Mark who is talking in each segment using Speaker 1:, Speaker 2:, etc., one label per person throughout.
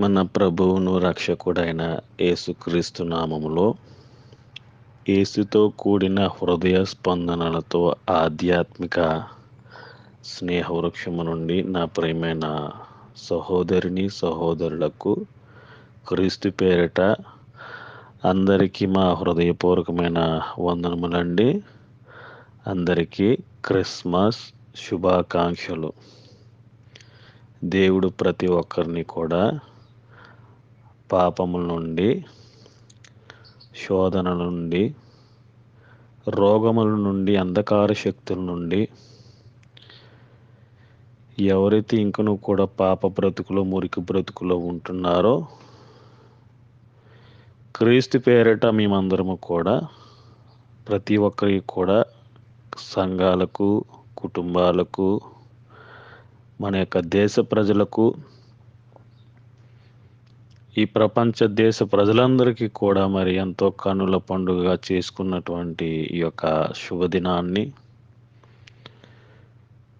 Speaker 1: మన ప్రభువును రక్షకుడైన యేసుక్రీస్తు నామములో యేసుతో కూడిన హృదయ స్పందనలతో ఆధ్యాత్మిక స్నేహవృక్షము నుండి నా ప్రియమైన సహోదరిని సహోదరులకు క్రీస్తు పేరిట అందరికీ మా హృదయపూర్వకమైన వందనములండి. అందరికీ క్రిస్మస్ శుభాకాంక్షలు. దేవుడు ప్రతి ఒక్కరిని కూడా పాపముల నుండి శోధనల నుండి రోగముల నుండి అంధకార శక్తుల నుండి ఎవరైతే ఇంకను కూడా పాప బ్రతుకులో మురికి బ్రతుకులో ఉంటున్నారో క్రీస్తు పేరిట మేమందరము కూడా ప్రతి ఒక్కరికి కూడా సంఘాలకు కుటుంబాలకు మన యొక్క దేశ ప్రజలకు ఈ ప్రపంచ దేశ ప్రజలందరికీ కూడా మరి ఎంతో కనుల పండుగగా చేసుకున్నటువంటి ఈ యొక్క శుభదినాన్ని.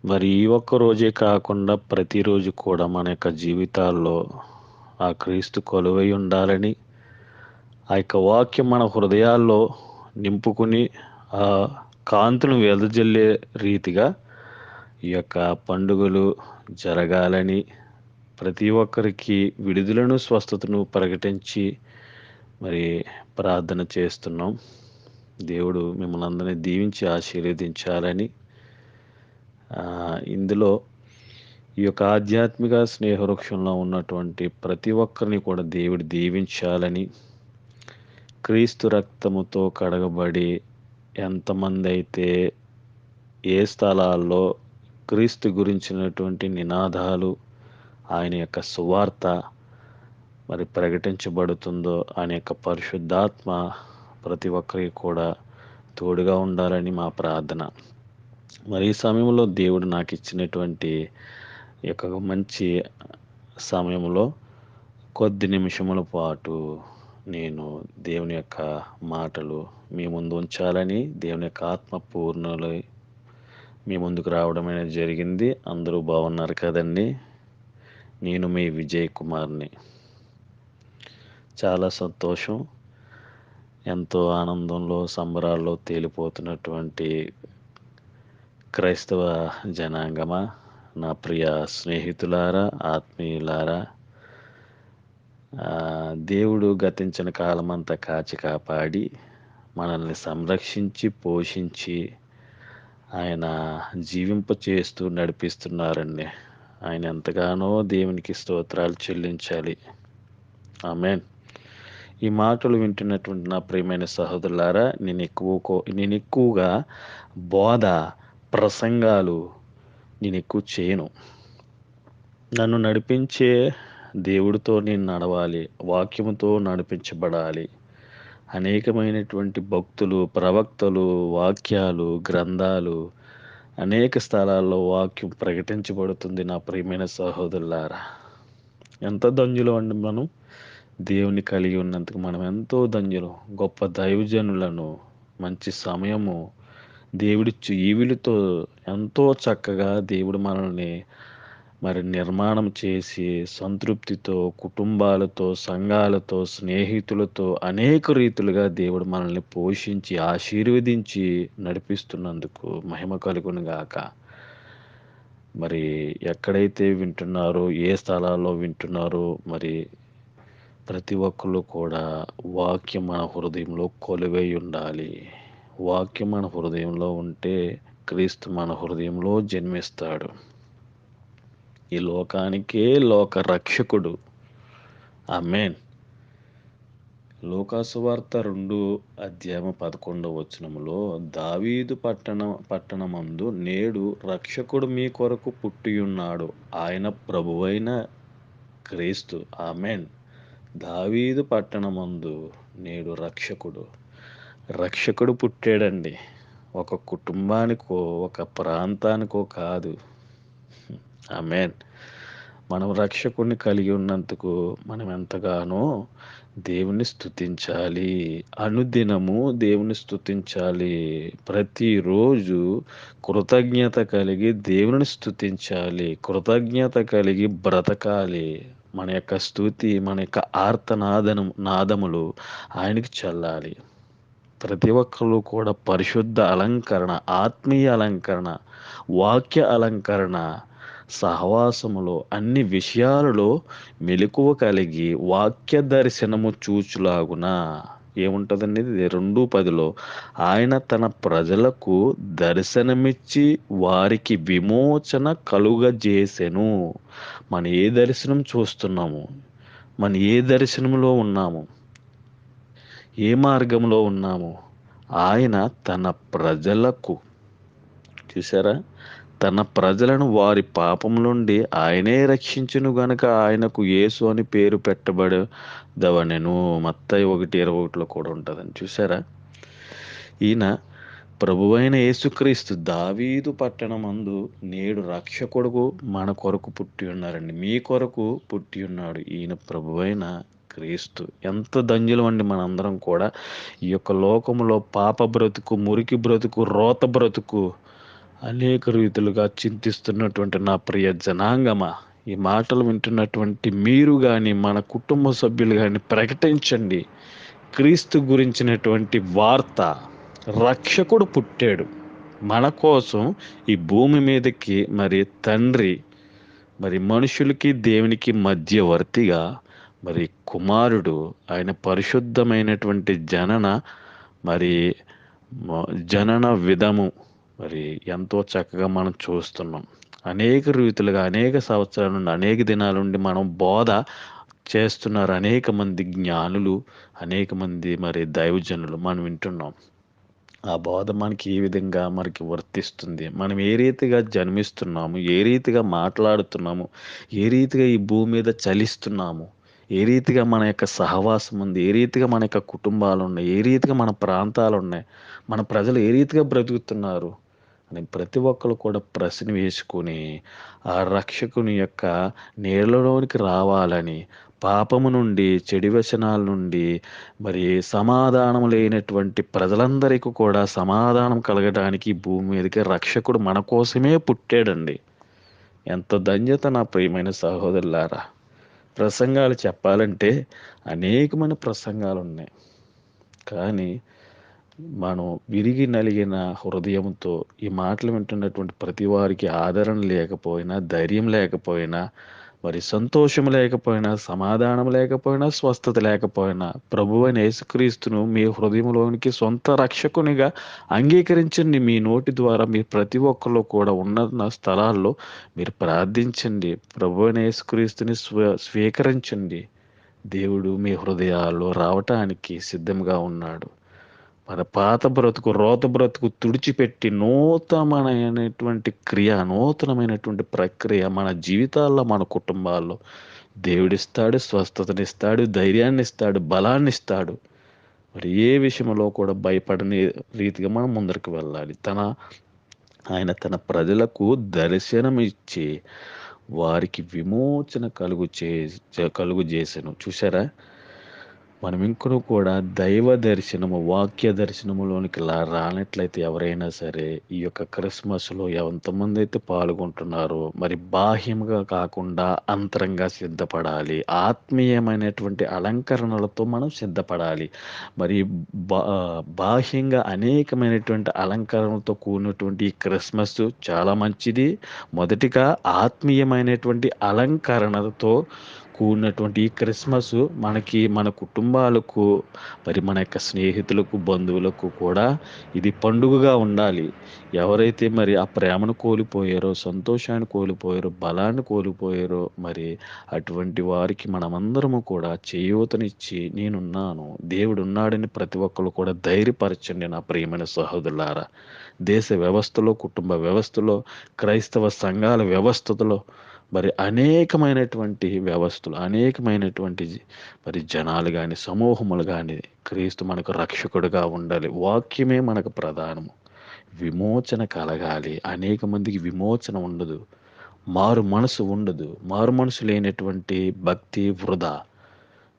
Speaker 1: మరి ఈ ఒక్క రోజే కాకుండా ప్రతిరోజు కూడా మన యొక్క జీవితాల్లో ఆ క్రీస్తు కొలువై ఉండాలని ఆ యొక్క వాక్యం మన హృదయాల్లో నింపుకుని ఆ కాంతును వెదజల్లే రీతిగా ఈ యొక్క పండుగలు జరగాలని ప్రతి ఒక్కరికి విడుదలను స్వస్థతను ప్రకటించి మరి ప్రార్థన చేస్తున్నాం. దేవుడు మిమ్మల్ని అందరినీ దీవించి ఆశీర్వదించాలని. ఇందులో ఈ యొక్క ఆధ్యాత్మిక స్నేహవృక్షంలో ఉన్నటువంటి ప్రతి ఒక్కరిని కూడా దేవుడు దీవించాలని. క్రీస్తు రక్తముతో కడగబడి ఎంతమంది అయితే ఏ స్థలాల్లో క్రీస్తు గురించినటువంటి నినాదాలు ఆయన యొక్క సువార్త మరి ప్రకటించబడుతుందో ఆయన యొక్క పరిశుద్ధాత్మ ప్రతి ఒక్కరికి కూడా తోడుగా ఉండాలని మా ప్రార్థన. మరి ఈ సమయంలో దేవుడు నాకు ఇచ్చినటువంటి యొక్క మంచి సమయంలో కొద్ది నిమిషముల పాటు నేను దేవుని యొక్క మాటలు మీ ముందు ఉంచాలని దేవుని యొక్క ఆత్మ పూర్ణులు మీ ముందుకు రావడం అనేది జరిగింది. అందరూ బాగున్నారు కదండి? నేను మీ విజయ్ కుమార్ని. చాలా సంతోషం. ఎంతో ఆనందంలో సంబరాల్లో తేలిపోతున్నటువంటి క్రైస్తవ జనాంగమా? నా ప్రియ స్నేహితులారా ఆత్మీయులారా దేవుడు గతించిన కాలమంతా కాచి కాపాడి మనల్ని సంరక్షించి పోషించి ఆయన జీవింప చేస్తూ నడిపిస్తున్నారండి. ఆయన ఎంతగానో దేవునికి స్తోత్రాలు చెల్లించాలి. ఆమెన్. ఈ మాటలు వింటున్నటువంటి నా ప్రియమైన సహోదరులారా నేను ఎక్కువ నేను ఎక్కువగా బోధ ప్రసంగాలు నేను ఎక్కువ చేయను. నన్ను నడిపించే దేవుడితో నేను నడవాలి వాక్యముతో నడిపించబడాలి. అనేకమైనటువంటి భక్తులు ప్రవక్తలు వాక్యాలు గ్రంథాలు అనేక స్థలాల్లో వాక్యం ప్రకటించబడుతుంది నా ప్రియమైన సహోదరులారా. ఎంత ధన్యులు అండి మనం? దేవుని కలిగి ఉన్నందుకు మనం ఎంతో ధన్యులు. గొప్ప దైవజనులను మంచి సమయము దేవుడిచ్చు ఈవిలతో ఎంతో చక్కగా దేవుడు మనల్ని మరి నిర్మాణం చేసి సంతృప్తితో కుటుంబాలతో సంఘాలతో స్నేహితులతో అనేక రీతులుగా దేవుడు మనల్ని పోషించి ఆశీర్వదించి నడిపిస్తున్నందుకు మహిమ కలుగునుగాక మరి ఎక్కడైతే వింటున్నారో ఏ స్థలాల్లో వింటున్నారో మరి ప్రతి ఒక్కరు కూడా వాక్యం మన హృదయంలో కొలువై ఉండాలి. వాక్యం మన హృదయంలో ఉంటే క్రీస్తు మన హృదయంలో జన్మిస్తాడు. ఈ లోకానికే లోక రక్షకుడు ఆమెన్. లోకాసువార్త రెండు అధ్యాయం పదకొండవ వచనములో దావీదు పట్టణ పట్టణమందు నేడు రక్షకుడు మీ కొరకు పుట్టియున్నాడు. ఆయన ప్రభువైన క్రీస్తు. ఆమెన్. దావీదు పట్టణమందు నేడు రక్షకుడు. రక్షకుడు పుట్టాడండి. ఒక కుటుంబానికో ఒక ప్రాంతానికో కాదు. ఆమెన్. మనం రక్షకుడిని కలిగి ఉన్నందుకు మనం ఎంతగానో దేవుని స్థుతించాలి అనుదినము దేవుని స్థుతించాలి ప్రతిరోజు కృతజ్ఞత కలిగి దేవుని స్థుతించాలి కృతజ్ఞత కలిగి బ్రతకాలి. మన యొక్క స్థుతి మన యొక్క ఆర్తనాదనం నాదములు ఆయనకి చల్లాలి. ప్రతి ఒక్కరు కూడా పరిశుద్ధ అలంకరణ ఆత్మీయ అలంకరణ వాక్య అలంకరణ సహవాసములో అన్ని విషయాలలో మెలకువ కలిగి వాక్య దర్శనము చూచులాగున. ఏముంటుందండి ఇది రెండు పదిలో. ఆయన తన ప్రజలకు దర్శనమిచ్చి వారికి విమోచన కలుగజేసెను. మన ఏ దర్శనం చూస్తున్నాము? మన ఏ దర్శనంలో ఉన్నాము? ఏ మార్గంలో ఉన్నాము? ఆయన తన ప్రజలకు చూసారా తన ప్రజలను వారి పాపం నుండి ఆయనే రక్షించును గనుక ఆయనకు యేసు అని పేరు పెట్టబడదవనెను. మత్తయి ఒకటి ఇరవై ఒకటిలో కూడా ఉంటుందని చూసారా ఈయన ప్రభువైన యేసుక్రీస్తు దావీదు పట్టణమందు నేడు రక్షకుడుకు మన కొరకు పుట్టి ఉన్నారండి. మీ కొరకు పుట్టి ఉన్నాడు ఈయన ప్రభువైన క్రీస్తు. ఎంత ధన్యులం అండి మనందరం కూడా. ఈ యొక్క లోకంలో పాప బ్రతుకు మురికి బ్రతుకు రోత బ్రతుకు అనేక రీతులుగా చింతిస్తున్నటువంటి నా ప్రియ జనాంగమా ఈ మాటలు వింటున్నటువంటి మీరు కానీ మన కుటుంబ సభ్యులు కానీ ప్రకటించండి. క్రీస్తు గురించినటువంటి వార్త రక్షకుడు పుట్టాడు. మన కోసం ఈ భూమి మీదకి మరి తండ్రి మరి మనుషులకి దేవునికి మధ్యవర్తిగా మరి కుమారుడు ఆయన పరిశుద్ధమైనటువంటి జనన మరి జనన విధము మరి ఎంతో చక్కగా మనం చూస్తున్నాం. అనేక రీతులుగా అనేక సంవత్సరాల నుండి అనేక దినాల నుండి మనం బోధ చేస్తున్నారు. అనేక మంది జ్ఞానులు అనేక మంది మరి దైవజనులు మనం వింటున్నాం. ఆ బోధ మనకి ఏ విధంగా మనకి వర్తిస్తుంది? మనం ఏ రీతిగా జన్మిస్తున్నాము? ఏ రీతిగా మాట్లాడుతున్నాము? ఏ రీతిగా ఈ భూమి మీద చలిస్తున్నాము? ఏ రీతిగా మన యొక్క సహవాసం ఉంది? ఏ రీతిగా మన యొక్క కుటుంబాలు ఉన్నాయి? ఏ రీతిగా మన ప్రాంతాలు ఉన్నాయి? మన ప్రజలు ఏ రీతిగా బ్రతుకుతున్నారు? ప్రతి ఒక్కరు కూడా ప్రశ్న వేసుకొని ఆ రక్షకుని యొక్క నీళ్ళలోనికి రావాలని పాపము నుండి చెడు వ్యసనాల నుండి మరి సమాధానం లేనటువంటి ప్రజలందరికీ కూడా సమాధానం కలగడానికి భూమి మీదకి రక్షకుడు మన కోసమే పుట్టాడండి. ఎంత ధన్యత నా ప్రియమైన సహోదరులారా. ప్రసంగాలు చెప్పాలంటే అనేకమైన ప్రసంగాలు ఉన్నాయి. కానీ మనం విరిగి నలిగిన హృదయంతో ఈ మాటలు వింటున్నటువంటి ప్రతి వారికి ఆదరణ లేకపోయినా ధైర్యం లేకపోయినా మరి సంతోషం లేకపోయినా సమాధానం లేకపోయినా స్వస్థత లేకపోయినా ప్రభువైన యేసుక్రీస్తును మీ హృదయంలోనికి సొంత రక్షకునిగా అంగీకరించండి. మీ నోటి ద్వారా మీరు ప్రతి ఒక్కరు కూడా ఉన్న స్థలాల్లో మీరు ప్రార్థించండి. ప్రభువైన యేసుక్రీస్తుని స్వ స్వీకరించండి. దేవుడు మీ హృదయాల్లో రావటానికి సిద్ధంగా ఉన్నాడు. మన పాత బ్రతుకు రోత బ్రతుకు తుడిచిపెట్టి నూతనమైనటువంటి క్రియ నూతనమైనటువంటి ప్రక్రియ మన జీవితాల్లో మన కుటుంబాల్లో. దేవుడిస్తాడు స్వస్థతనిస్తాడు ధైర్యాన్ని ఇస్తాడు బలాన్ని ఇస్తాడు మరి ఏ విషయంలో కూడా భయపడని రీతిగా మనం ముందరికి వెళ్ళాలి. తన ఆయన తన ప్రజలకు దర్శనం ఇచ్చి వారికి విమోచన కలుగు చే కలుగు చేశాను చూసారా మనం ఇంకను కూడా దైవ దర్శనము వాక్య దర్శనములోనికి లా రానట్లయితే ఎవరైనా సరే ఈ యొక్క క్రిస్మస్లో ఎంతమంది అయితే పాల్గొంటున్నారో మరి బాహ్యంగా కాకుండా అంతరంగా సిద్ధపడాలి. ఆత్మీయమైనటువంటి అలంకరణలతో మనం సిద్ధపడాలి. మరి బా బాహ్యంగా అనేకమైనటువంటి అలంకరణలతో కూడినటువంటి ఈ క్రిస్మస్ చాలా మంచిది. మొదటిగా ఆత్మీయమైనటువంటి అలంకరణతో కూడినటువంటి ఈ క్రిస్మస్ మనకి మన కుటుంబాలకు మరి మన యొక్క స్నేహితులకు బంధువులకు కూడా ఇది పండుగగా ఉండాలి. ఎవరైతే మరి ఆ ప్రేమను కోల్పోయారో సంతోషాన్ని కోల్పోయారో బలాన్ని కోల్పోయారో మరి అటువంటి వారికి మనమందరము కూడా చేయూతనిచ్చి నేనున్నాను దేవుడు ఉన్నాడని ప్రతి ఒక్కరు కూడా ధైర్యపరచండి నా ప్రియమైన సహోదరులారా. దేశ వ్యవస్థలో కుటుంబ వ్యవస్థలో క్రైస్తవ సంఘాల వ్యవస్థలో మరి అనేకమైనటువంటి వ్యవస్థలు అనేకమైనటువంటి మరి జనాలు కానీ సమూహములు కానీ క్రీస్తు మనకు రక్షకుడుగా ఉండాలి. వాక్యమే మనకు ప్రధానము. విమోచన కలగాలి. అనేక మందికి విమోచన ఉండదు. మారు మనసు ఉండదు. మారు మనసు లేనటువంటి భక్తి వృధా.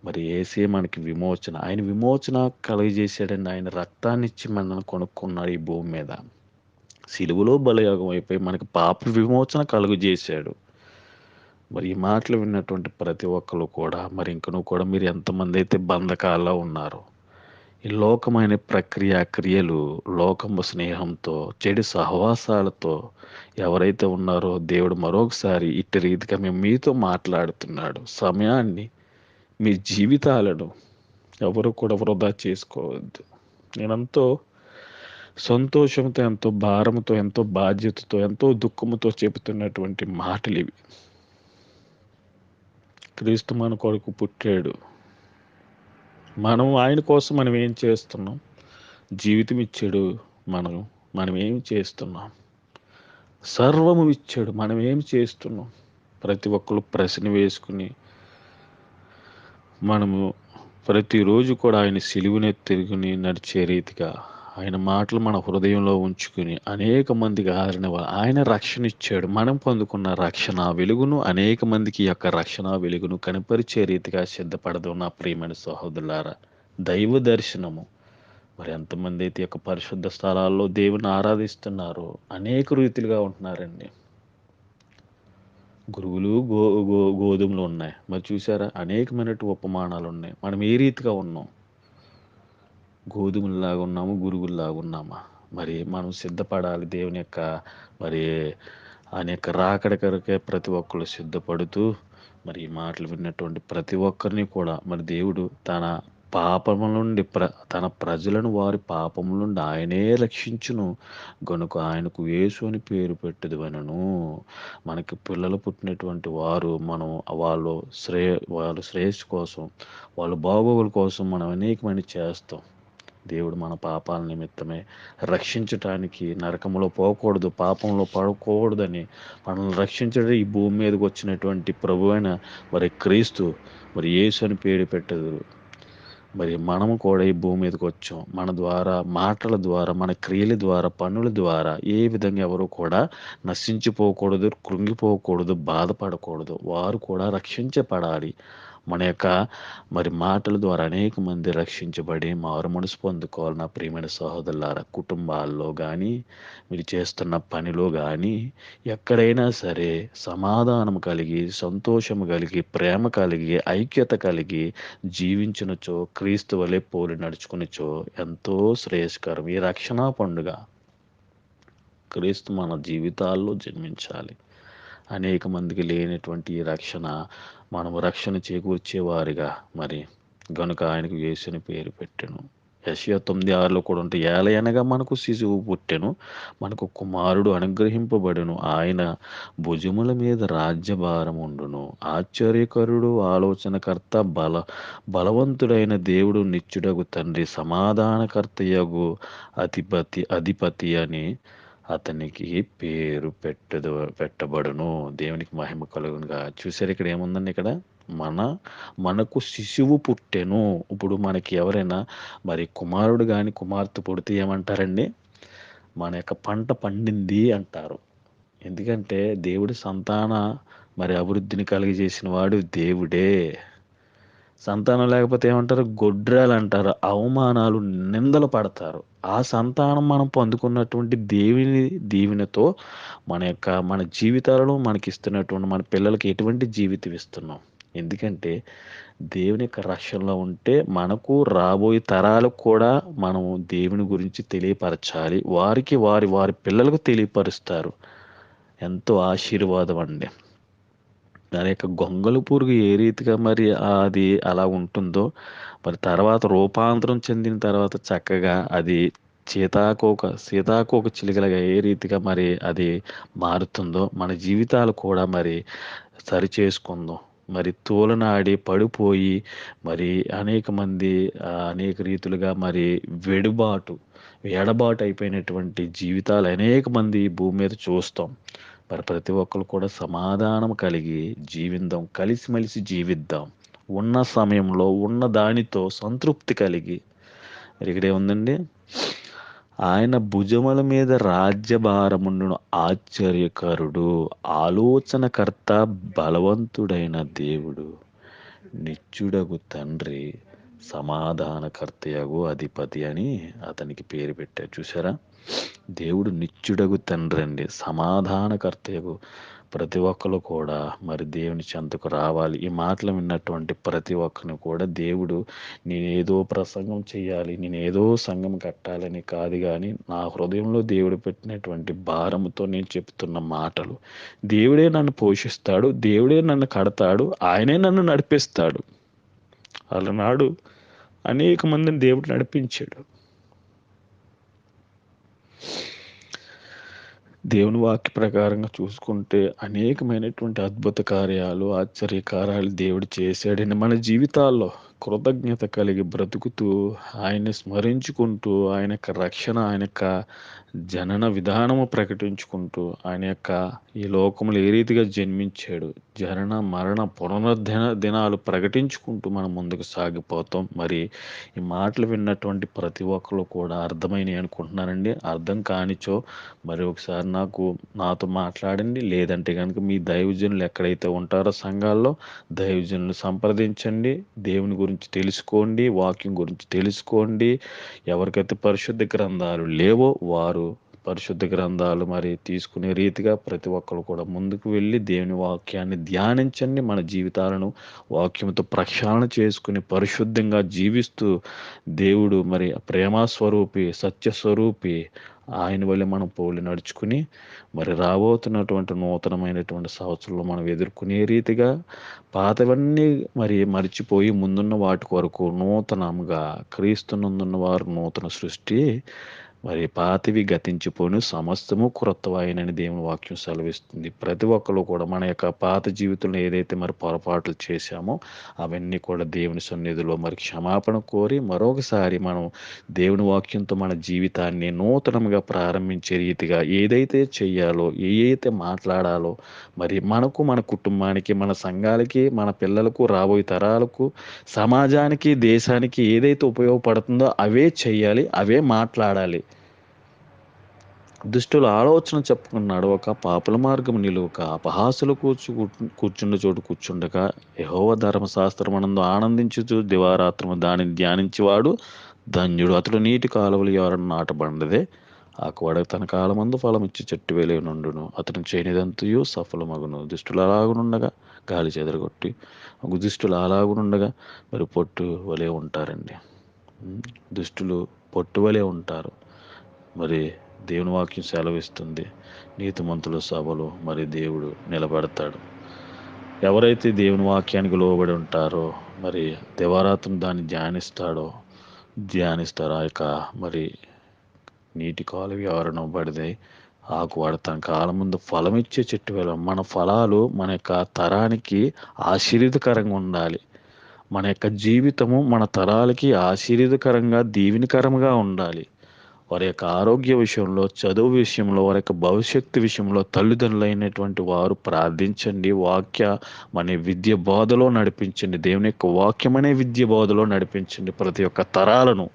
Speaker 1: మరి ఏసే మనకి విమోచన. ఆయన విమోచన కలుగజేశాడండి. ఆయన రక్తాన్ని ఇచ్చి మనల్ని కొనుక్కున్నాడు ఈ భూమి మీద. సిలువలో బలయోగం అయిపోయి మనకి పాప విమోచన కలుగజేశాడు. మరి ఈ మాటలు విన్నటువంటి ప్రతి ఒక్కరు కూడా మరి ఇంకను కూడా మీరు ఎంతమంది అయితే బంధకాల్లో ఉన్నారో ఈ లోకమైన ప్రక్రియ క్రియలు లోకము స్నేహంతో చెడు సహవాసాలతో ఎవరైతే ఉన్నారో దేవుడు మరొకసారి ఇట్టి రీతిగా మేము మీతో మాట్లాడుతున్నాడు. సమయాన్ని మీ జీవితాలను ఎవరు కూడా వృధా చేసుకోవద్దు. నేనంతో సంతోషంతో ఎంతో భారంతో ఎంతో బాధ్యతతో ఎంతో దుఃఖముతో చెబుతున్నటువంటి మాటలు ఇవి క్రీస్తు మన కొడుకు పుట్టాడు. మనం ఆయన కోసం మనం ఏం చేస్తున్నాం? జీవితం ఇచ్చాడు మనం మనం ఏం చేస్తున్నాం? సర్వము ఇచ్చాడు మనం ఏం చేస్తున్నాం? ప్రతి ఒక్కరు ప్రశ్న వేసుకుని మనము ప్రతిరోజు కూడా ఆయన సిలువునే తిరుగుని నడిచే రీతిగా ఆయన మాటలు మన హృదయంలో ఉంచుకుని అనేక మందికి ఆదరణ ఆయన రక్షణ ఇచ్చాడు. మనం పొందుకున్న రక్షణ వెలుగును అనేక మందికి యొక్క రక్షణ వెలుగును కనపరిచే రీతిగా సిద్ధపడదు నా ప్రియమైన సహోదరులారా. దైవ దర్శనము. మరి ఎంతమంది అయితే యొక్క పరిశుద్ధ స్థలాల్లో దేవుని ఆరాధిస్తున్నారో అనేక రీతిలుగా ఉంటున్నారండి. గురువులు గో గో గోధుమలు ఉన్నాయి. మరి చూసారా? అనేకమైనటువంటి ఉపమానాలు ఉన్నాయి. మనం ఏ రీతిగా ఉన్నాం? గోధుమల్లాగా ఉన్నాము గురువుల్లాగా ఉన్నామా? మరి మనం సిద్ధపడాలి దేవుని యొక్క మరి ఆయన యొక్క రాకడ కొరకే ప్రతి ఒక్కరు సిద్ధపడుతూ మరి ఈ మాటలు విన్నటువంటి ప్రతి ఒక్కరిని కూడా మరి దేవుడు తన పాపము నుండి ప్ర తన ప్రజలను వారి పాపము నుండి ఆయనే రక్షించును. గనుక ఆయనకు వేసు అని పేరు పెట్టదు అనను. మనకి పిల్లలు పుట్టినటువంటి వారు మనం వాళ్ళు శ్రేయ వాళ్ళ శ్రేయస్సు కోసం వాళ్ళ బాగోగుల కోసం మనం అనేకమైన చేస్తాం. దేవుడు మన పాపాల నిమిత్తమే రక్షించటానికి నరకంలో పోకూడదు పాపంలో పడకూడదని మనల్ని రక్షించడం ఈ భూమి మీదకి వచ్చినటువంటి ప్రభు అయిన మరి క్రీస్తు మరి యేసు అని పేరు పెట్టదు మరి మనము కూడా ఈ భూమి మీదకి వచ్చాం. మన ద్వారా మాటల ద్వారా మన క్రియల ద్వారా పనుల ద్వారా ఏ విధంగా ఎవరు కూడా నశించిపోకూడదు కృంగిపోకూడదు బాధపడకూడదు. వారు కూడా రక్షించబడాలి. మన యొక్క మరి మాటల ద్వారా అనేక మంది రక్షించబడి మారు మనసు పొందుకోవాలి నా ప్రియమైన సహోదరులారా కుటుంబాల్లో కానీ మీరు చేస్తున్న పనిలో కానీ ఎక్కడైనా సరే సమాధానం కలిగి సంతోషము కలిగి ప్రేమ కలిగి ఐక్యత కలిగి జీవించినచో క్రీస్తు వలె పోలి నడుచుకునిచో ఎంతో శ్రేయస్కరం. ఈ రక్షణ పండుగ క్రీస్తు మన జీవితాల్లో జన్మించాలి. అనేక మందికి లేనటువంటి రక్షణ మనము రక్షణ చేకూర్చేవారిగా మరి. గనుక ఆయనకు యేసుని పేరు పెట్టెను. యశయ తొమ్మిది ఆరులో కూడా ఉంటే ఏలయనగా మనకు శిశువు పుట్టెను మనకు కుమారుడు అనుగ్రహింపబడును ఆయన భుజముల మీద రాజ్యభారం ఉండును. ఆశ్చర్యకరుడు ఆలోచనకర్త బల బలవంతుడైన దేవుడు నిత్యుడగు తండ్రి సమాధానకర్తయగు అధిపతి అధిపతి అని అతనికి పేరు పెట్టదు పెట్టబడును. దేవునికి మహిమ కలుగునుగా. చూసారు ఇక్కడ ఏముందండి ఇక్కడ? మన మనకు శిశువు పుట్టెను. ఇప్పుడు మనకి ఎవరైనా మరి కుమారుడు కానీ కుమార్తె పుడితే ఏమంటారండి? మన యొక్క పంట పండింది అంటారు. ఎందుకంటే దేవుడి సంతాన మరి అభివృద్ధిని కలిగజేసిన వాడు దేవుడే. సంతానం లేకపోతే ఏమంటారు? గొడ్రాలు అంటారు. అవమానాలు నిందలు పడతారు. ఆ సంతానం మనం పొందుకున్నటువంటి దేవుని దీవెనతో మన యొక్క మన జీవితాలను మనకి ఇస్తున్నటువంటి మన పిల్లలకి ఎటువంటి జీవితం ఇస్తున్నాం? ఎందుకంటే దేవుని యొక్క రక్షణలో ఉంటే మనకు రాబోయే తరాలకు కూడా మనం దేవుని గురించి తెలియపరచాలి. వారికి వారి వారి పిల్లలకు తెలియపరుస్తారు. ఎంతో ఆశీర్వాదం అండి. దాని యొక్క గొంగళి పురుగు ఏ రీతిగా మరి అది అలా ఉంటుందో మరి తర్వాత రూపాంతరం చెందిన తర్వాత చక్కగా అది సీతాకోక సీతాకోక చిలుకలుగా ఏ రీతిగా మరి అది మారుతుందో మన జీవితాలు కూడా మరి సరి చేసుకుందాం మరి తోలనాడి పడిపోయి మరి అనేక మంది అనేక రీతులుగా మరి వెడుబాటు ఎడబాటు అయిపోయినటువంటి జీవితాలు అనేక మంది భూమి మీద చూస్తాం. మరి ప్రతి ఒక్కరు కూడా సమాధానం కలిగి జీవిద్దాం కలిసిమెలిసి జీవిద్దాం. ఉన్న సమయంలో ఉన్న దానితో సంతృప్తి కలిగి. మరి ఇక్కడే ఉందండి ఆయన భుజముల మీద రాజ్యభారముండును ఆశ్చర్యకరుడు ఆలోచనకర్త బలవంతుడైన దేవుడు. నిత్యుడగు తండ్రి సమాధానకర్తయగు అధిపతి అని అతనికి పేరు పెట్టారు. చూసారా దేవుడు నిత్యుడగు తండ్రి అండి సమాధానకర్తయగు ప్రతి ఒక్కరు కూడా మరి దేవుని చెంతకు రావాలి. ఈ మాటలు విన్నటువంటి ప్రతి ఒక్కరిని కూడా దేవుడు నేనేదో ప్రసంగం చేయాలి నేనేదో సంఘం కట్టాలని కాదు కానీ నా హృదయంలో దేవుడు పెట్టినటువంటి భారముతో నేను చెప్తున్న మాటలు. దేవుడే నన్ను పోషిస్తాడు దేవుడే నన్ను కడతాడు ఆయనే నన్ను నడిపిస్తాడు. అలనాడు అనేక మందిని దేవుడు నడిపించాడు. దేవుని వాక్య ప్రకారంగా చూసుకుంటే అనేకమైనటువంటి అద్భుత కార్యాలు ఆశ్చర్య కార్యాలు దేవుడు చేశాడని మన జీవితాల్లో. కృతజ్ఞత కలిగి బ్రతుకుతూ ఆయన్ని స్మరించుకుంటూ ఆయన యొక్క రక్షణ ఆయన యొక్క జనన విధానము ప్రకటించుకుంటూ ఆయన యొక్క ఈ లోకములు ఏ రీతిగా జన్మించాడు జనన మరణ పునరుద్ధన దినాలు ప్రకటించుకుంటూ మనం ముందుకు సాగిపోతాం. మరి ఈ మాటలు విన్నటువంటి ప్రతి ఒక్కరు కూడా అర్థమైనవి అనుకుంటున్నానండి అర్థం కానిచో మరి ఒకసారి నాకు నాతో మాట్లాడండి. లేదంటే కనుక మీ దైవజనులు ఎక్కడైతే ఉంటారో సంఘాల్లో దైవజనులు సంప్రదించండి. దేవుని గురించి గురించి తెలుసుకోండి వాక్యం గురించి తెలుసుకోండి. ఎవరికైతే పరిశుద్ధ గ్రంథాలు లేవో వారు పరిశుద్ధ గ్రంథాలు మరి తీసుకునే రీతిగా ప్రతి ఒక్కరు కూడా ముందుకు వెళ్ళి దేవుని వాక్యాన్ని ధ్యానించండి మన జీవితాలను వాక్యంతో ప్రక్షాళన చేసుకుని పరిశుద్ధంగా జీవిస్తూ దేవుడు మరి ప్రేమ స్వరూపి సత్య స్వరూపి ఆయన వల్ల మనం పోలి నడుచుకుని మరి రాబోతున్నటువంటి నూతనమైనటువంటి సంవత్సరంలో మనం ఎదుర్కొనే రీతిగా పాతవన్నీ మరి మర్చిపోయి ముందున్న వాటి కొరకు నూతనంగా క్రీస్తునందున్న వారు నూతన సృష్టి మరి పాతివి గతించిపోను సమస్తము క్రొత్తవాయనని దేవుని వాక్యం సెలవిస్తుంది. ప్రతి ఒక్కరు కూడా మన యొక్క పాత జీవితంలో ఏదైతే మరి పొరపాట్లు చేశామో అవన్నీ కూడా దేవుని సన్నిధిలో మరి క్షమాపణ కోరి మరొకసారి మనం దేవుని వాక్యంతో మన జీవితాన్ని నూతనంగా ప్రారంభించే రీతిగా ఏదైతే చేయాలో ఏదైతే మాట్లాడాలో మరి మనకు మన కుటుంబానికి మన సంఘాలకి మన పిల్లలకు రాబోయే తరాలకు సమాజానికి దేశానికి ఏదైతే ఉపయోగపడుతుందో అవే చేయాలి అవే మాట్లాడాలి. దుష్టుల ఆలోచన చెప్పుకున్నాడు ఒక పాపుల మార్గం నిలువక అపహాసులు కూర్చు కూర్చుండ చోటు కూర్చుండగా యహోవ ధర్మశాస్త్రమనందు ఆనందించుచు దివారాత్రము దానిని ధ్యానించేవాడు. ధన్యుడు అతడు నీటి కాలువలు ఎవరన్నా నాటబడినదే. ఆకువాడ తన కాలమందు ఫలమిచ్చి చెట్టు వేలే నుండును. అతను చేయనిదంతయు సఫలమగును. దుష్టులు అలాగునుండగా గాలి చెదరగొట్టి దుష్టులు అలాగునుండగా మరి పొట్టు వలే ఉంటారండి. దుష్టులు పొట్టు వలె ఉంటారు. మరి దేవుని వాక్యం సెలవిస్తుంది. నీతిమంతుల సభలో మరి దేవుడు నిలబడతాడు. ఎవరైతే దేవుని వాక్యానికి లోబడి ఉంటారో మరి దివారాత్రం దాన్ని ధ్యానిస్తాడో ధ్యానిస్తారో ఆ యొక్క మరి నీటి కాలువ ఎవరనో పడితే ఆకు వాడు కాలం ముందు ఫలం ఇచ్చే చెట్టు వేళ మన ఫలాలు మన యొక్క తరానికి ఆశీర్వదకరంగా ఉండాలి. మన యొక్క జీవితము మన తరాలకి ఆశీర్వదకరంగా దీవెనకరంగా ఉండాలి. వారి యొక్క ఆరోగ్య విషయంలో చదువు విషయంలో వారి యొక్క భవిష్యత్తు విషయంలో తల్లిదండ్రులైనటువంటి వారు ప్రార్థించండి. వాక్య మన విద్య బోధలో నడిపించండి. దేవుని యొక్క వాక్యం అనే విద్య బోధలో నడిపించండి. ప్రతి ఒక్క తరాలను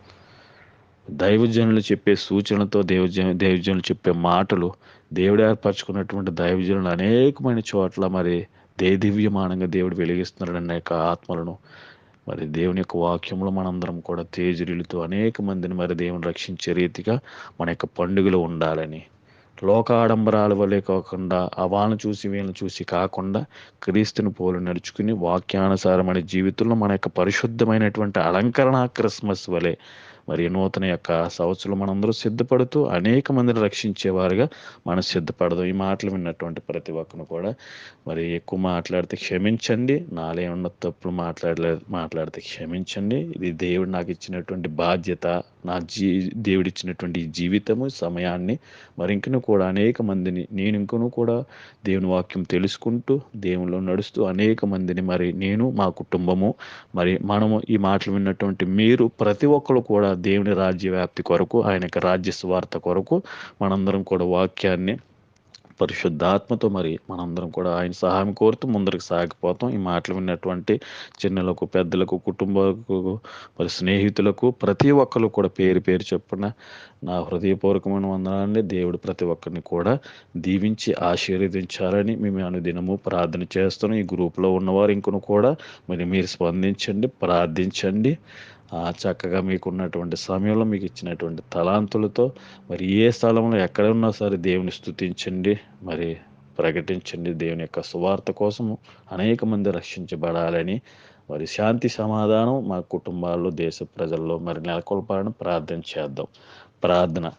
Speaker 1: దైవజనులు చెప్పే సూచనలతో దేవజ దైవజనులు చెప్పే మాటలు దేవుడు ఏర్పరచుకున్నటువంటి దైవజనులు అనేకమైన చోట్ల మరి దేదివ్యమానంగా దేవుడు వెలిగిస్తున్నాడు అన్న యొక్క ఆత్మలను మరి దేవుని యొక్క వాక్యంలో మనందరం కూడా తేజరిలుతో అనేక మందిని మరి దేవుని రక్షించే రీతిగా మన యొక్క పండుగలు ఉండాలని. లోక ఆడంబరాల వల్లే కాకుండా అవాలను చూసి వీళ్ళని చూసి కాకుండా క్రీస్తుని పోలు నడుచుకుని వాక్యానుసారమైన జీవితంలో మన యొక్క పరిశుద్ధమైనటువంటి అలంకరణ క్రిస్మస్ వలె మరి నూతన యొక్క సంవత్సరం మనందరూ సిద్ధపడుతూ అనేక మందిని రక్షించేవారుగా మనం సిద్ధపడదాం. ఈ మాటలు విన్నటువంటి ప్రతి ఒక్కరు కూడా మరి ఎక్కువ మాట్లాడితే క్షమించండి. నాలే ఉన్న తప్పులు మాట్లాడలే మాట్లాడితే క్షమించండి. ఇది దేవుడు నాకు ఇచ్చినటువంటి బాధ్యత. నా జీ దేవుడిచ్చినటువంటి జీవితము సమయాన్ని మరింకను కూడా అనేక మందిని నేను ఇంకను కూడా దేవుని వాక్యం తెలుసుకుంటూ దేవునిలో నడుస్తూ అనేక మందిని మరి నేను మా కుటుంబము మరి మనము ఈ మాటలు విన్నటువంటి మీరు ప్రతి ఒక్కరు కూడా దేవుని రాజ్య వ్యాప్తి కొరకు ఆయన యొక్క రాజ్య స్వార్థ కొరకు మనందరం కూడా వాక్యాన్ని పరిశుద్ధాత్మతో మరి మనందరం కూడా ఆయన సహాయం కోరుతూ ముందరికి సాగిపోతాం. ఈ మాటలు విన్నటువంటి చిన్నలకు పెద్దలకు కుటుంబాలకు మరి స్నేహితులకు ప్రతి ఒక్కరు కూడా పేరు పేరు చెప్పున నా హృదయపూర్వకమైన వందనాన్ని దేవుడు ప్రతి ఒక్కరిని కూడా దీవించి ఆశీర్వదించాలని మేము అనుదినము ప్రార్థన చేస్తున్నాం. ఈ గ్రూప్లో ఉన్నవారు ఇంకొను కూడా మరి మీరు స్పందించండి ప్రార్థించండి. చక్కగా మీకు ఉన్నటువంటి సమయంలో మీకు ఇచ్చినటువంటి తలాంతులతో మరి ఏ స్థలంలో ఎక్కడ ఉన్నా సరే దేవుని స్తుతించండి మరి ప్రకటించండి దేవుని యొక్క సువార్త కోసము అనేక మంది రక్షించబడాలని. మరి శాంతి సమాధానం మా కుటుంబాల్లో దేశ ప్రజల్లో మరి నెలకొల్పాలని ప్రార్థన చేద్దాం. ప్రార్థన.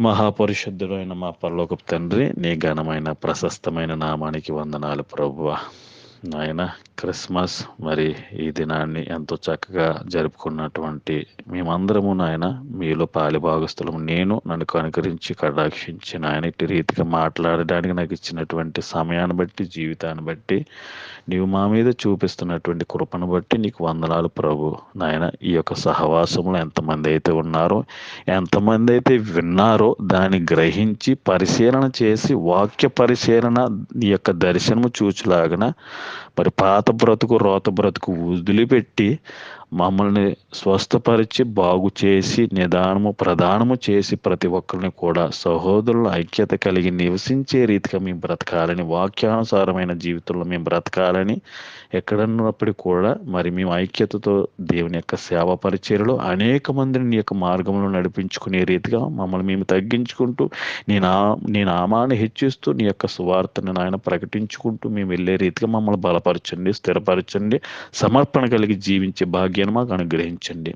Speaker 1: మహాపరిశుద్ధుడైన మా పరలోకపు తండ్రి నీ ఘనమైన ప్రశస్తమైన నామానికి వందనాలు ప్రభువ. నాయన క్రిస్మస్ మరి ఈ దినాన్ని ఎంతో చక్కగా జరుపుకున్నటువంటి మేమందరము నాయన మీలో పాలిభాగస్తులము నేను నన్ను కనుకరించి కటాక్షించి నాయన ఇటు రీతిగా మాట్లాడడానికి నాకు ఇచ్చినటువంటి సమయాన్ని బట్టి జీవితాన్ని బట్టి నీవు మా మీద చూపిస్తున్నటువంటి కృపను బట్టి నీకు వందనాలు ప్రభు. నాయన ఈ యొక్క సహవాసంలో ఎంతమంది అయితే ఉన్నారో ఎంతమంది అయితే విన్నారో దాన్ని గ్రహించి పరిశీలన చేసి వాక్య పరిశీలన ఈ యొక్క దర్శనము చూచులాగన మరి పాత బ్రతుకు రోత బ్రతుకు వదిలిపెట్టి మమ్మల్ని స్వస్థపరిచి బాగు చేసి నిదానము ప్రదానము చేసి ప్రతి ఒక్కరిని కూడా సహోదరుల ఐక్యత కలిగి నివసించే రీతిగా మేము బ్రతకాలని వాక్యానుసారమైన జీవితంలో మేము బ్రతకాలని ఎక్కడన్నప్పటికీ కూడా మరి మేము ఐక్యతతో దేవుని యొక్క సేవ పరిచర్యలో అనేక మందిని నీ యొక్క మార్గంలో నడిపించుకునే రీతిగా మమ్మల్ని మేము తగ్గించుకుంటూ నీ నా నీ నామాన్ని హెచ్చిస్తూ నీ యొక్క సువార్తను నాయన ప్రకటించుకుంటూ మేము వెళ్ళే రీతిగా మమ్మల్ని బలపరచండి స్థిరపరచండి సమర్పణ కలిగి జీవించే భాగ్యాన్ని మాకు అనుగ్రహించండి.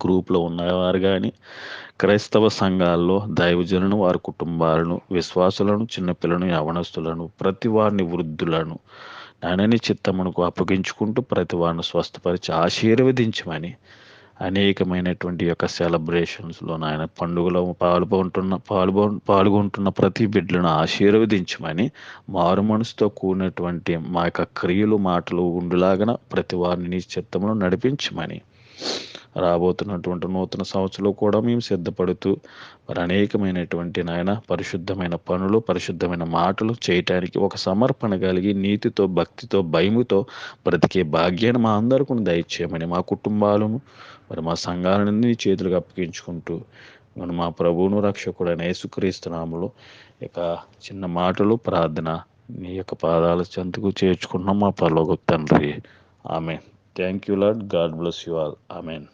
Speaker 1: గ్రూప్లో ఉన్నవారు కానీ క్రైస్తవ సంఘాల్లో దైవజనులను వారి కుటుంబాలను విశ్వాసులను చిన్నపిల్లను యవనస్తులను ప్రతి వారిని వృద్ధులను నాయనని చిత్తమునకు అప్పగించుకుంటూ ప్రతి వారిని స్వస్థపరిచి ఆశీర్వదించమని అనేకమైనటువంటి యొక్క సెలబ్రేషన్స్లో నాయన పండుగలో పాల్గొంటున్న పాల్గొ పాల్గొంటున్న ప్రతి బిడ్డలను ఆశీర్వదించమని మారు మనసుతో కూడినటువంటి మా యొక్క క్రియలు మాటలు ఉండులాగన ప్రతి వారిని నీ చిత్తంలో నడిపించమని. రాబోతున్నటువంటి నూతన సంవత్సరంలో కూడా మేము సిద్ధపడుతూ మరి అనేకమైనటువంటి నాయన పరిశుద్ధమైన పనులు పరిశుద్ధమైన మాటలు చేయటానికి ఒక సమర్పణ కలిగి నీతితో భక్తితో భయముతో బ్రతికే భాగ్యాన్ని మా అందరికీ దయచేయమని మా కుటుంబాలను మరి మా సంఘాలను నీ చేతులకు అప్పగించుకుంటూ మనం మా ప్రభువును రక్షకుడైన యేసుక్రీస్తునాములు ఇక చిన్న మాటలు ప్రార్థన నీ యొక్క పాదాల చెంతకు చేర్చుకున్నాం మా పరలోక తండ్రి. ఆమె thank you Lord God bless you all amen